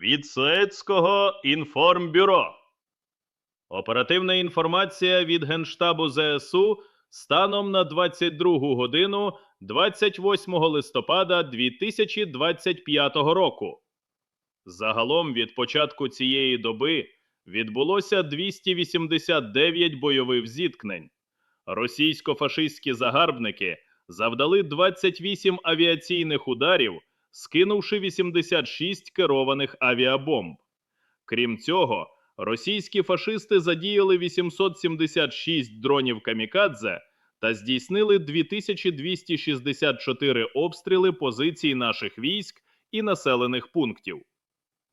від Суецького інформбюро. Оперативна інформація від Генштабу ЗСУ станом на 22 годину 28 листопада 2025 року. Загалом від початку цієї доби відбулося 289 бойових зіткнень. Російсько-фашистські загарбники завдали 28 авіаційних ударів, скинувши 86 керованих авіабомб. Крім цього, російські фашисти задіяли 876 дронів камікадзе та здійснили 2264 обстріли позицій наших військ і населених пунктів.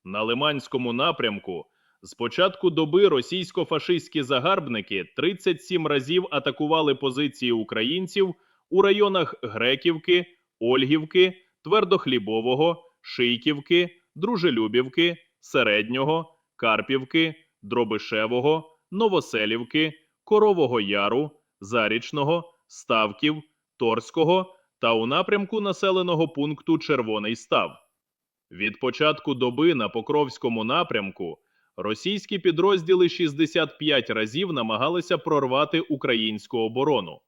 На Лиманському напрямку з початку доби російсько-фашистські загарбники 37 разів атакували позиції українців у районах Греківки, Ольгівки, Твердохлібового, Шийківки, Дружелюбівки, Середнього, Карпівки, Дробишевого, Новоселівки, Корового Яру, Зарічного, Ставків, Торського та у напрямку населеного пункту Червоний Став. Від початку доби на Покровському напрямку російські підрозділи 65 разів намагалися прорвати українську оборону.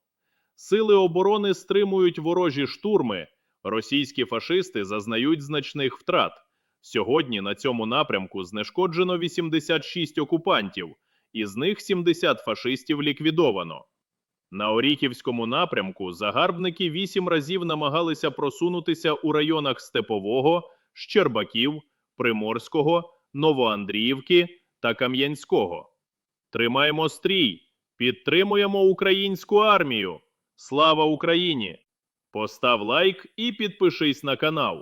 Сили оборони стримують ворожі штурми. Російські фашисти зазнають значних втрат. Сьогодні на цьому напрямку знешкоджено 86 окупантів, із них 70 фашистів ліквідовано. На Оріхівському напрямку загарбники вісім разів намагалися просунутися у районах Степового, Щербаків, Приморського, Новоандріївки та Кам'янського. Тримаємо стрій, підтримуємо українську армію. Слава Україні! Постав лайк і підпишись на канал.